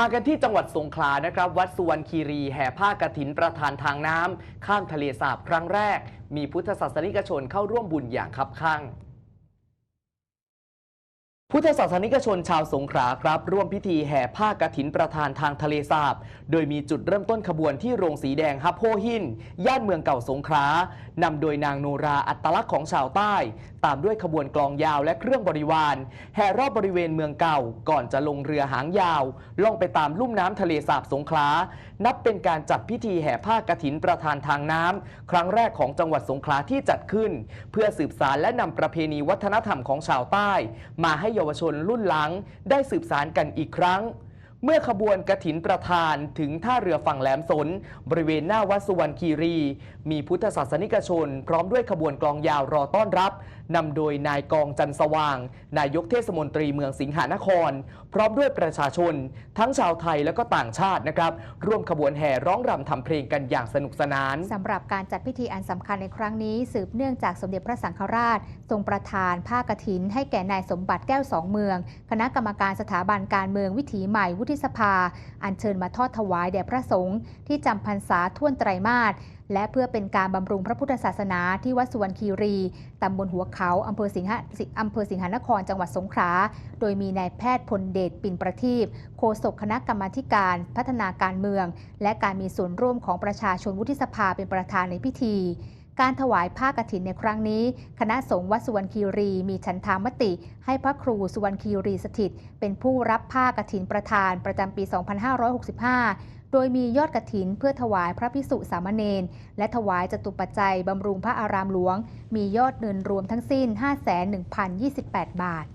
มากันที่จังหวัดสงขลานะครับ วัดสุวรรณคีรีแห่ผ้ากฐินประธานทางน้ำข้ามทะเลสาบครั้งแรก มีพุทธศาสนิกชนเข้าร่วมบุญอย่างคับคั่ง พุทธศาสนิกชนชาวสงขลาครับ ร่วมพิธีแห่ผ้ากฐินประธานทางทะเลสาบ โดยมีจุดเริ่มต้นขบวนที่โรงสีแดงฮับโพหิน ย่านเมืองเก่าสงขลานำโดยนางโนราอัตลักษณ์ของชาวใต้ ตามด้วยขบวนกลองยาวและเครื่องบริวาร แห่รอบบริเวณเมืองเก่า ก่อนจะลงเรือหางยาว ล่องไปตามลุ่มน้ำทะเลสาบสงขลานับเป็นการจัดพิธีแห่ผ้ากฐินประธานทางน้ำครั้งแรกของจังหวัดสงขลาที่จัดขึ้น เพื่อสืบสารและนำประเพณีวัฒนธรรมของชาวใต้ มาให้เยาวชนรุ่นหลังได้สืบสารกันอีกครั้ง เมื่อขบวนกระถินประธานถึงท่าเรือฝั่งแหลมสน บริเวณหน้าวัดสุวรรณคีรี มีพุทธศาสนิกชน พร้อมด้วยขบวนกลองยาวรอต้อนรับนำโดยนายกองจันสว่าง นายกเทศมนตรีเมืองสิงหานคร พร้อมด้วยประชาชน ทั้งชาวไทยและก็ต่างชาตินะครับร่วมขบวนแห่ร้องรำทำเพลงกันอย่างสนุกสนานสำหรับการจัดพิธีอันสำคัญในครั้งนี้ สืบเนื่องจากสมเด็จพระสังฆราช ทรงประทานผ้ากฐิน ให้แก่นายสมบัติแก้วสองเมือง คณะกรรมการสถาบันการเมืองวิถีใหม่วุฒิสภา อัญเชิญมาทอดถวายแด่พระสงฆ์ที่จำพรรษาท่วนไตรมาสและเพื่อเป็นการบำรุงพระพุทธศาสนาที่วัดสุวรรณคีรี ตำบลหัวเขาอำเภอสิงหะอำเภอสิงหนครจังหวัดสงขลา โดยมีนายแพทย์พลเดชปิ่นประทีปโฆษกคณะกรรมาธิการพัฒนาการเมือง และการมีส่วนร่วมของประชาชนวุฒิสภาเป็นประธานในพิธี การถวายผ้ากฐินในครั้งนี้ คณะสงฆ์วัดสุวรรณคีรีมีฉันทามติ ให้พระครูสุวรรณคีรีสถิต เป็นผู้รับผ้ากฐินประธานประจำปี 2565โดยมียอดกฐินเพื่อถวายพระพิสุสามเณรและถวายจตุปัจจัยบำรุงพระอารามหลวง มียอดเงินรวมทั้งสิ้น5,1,028 บาท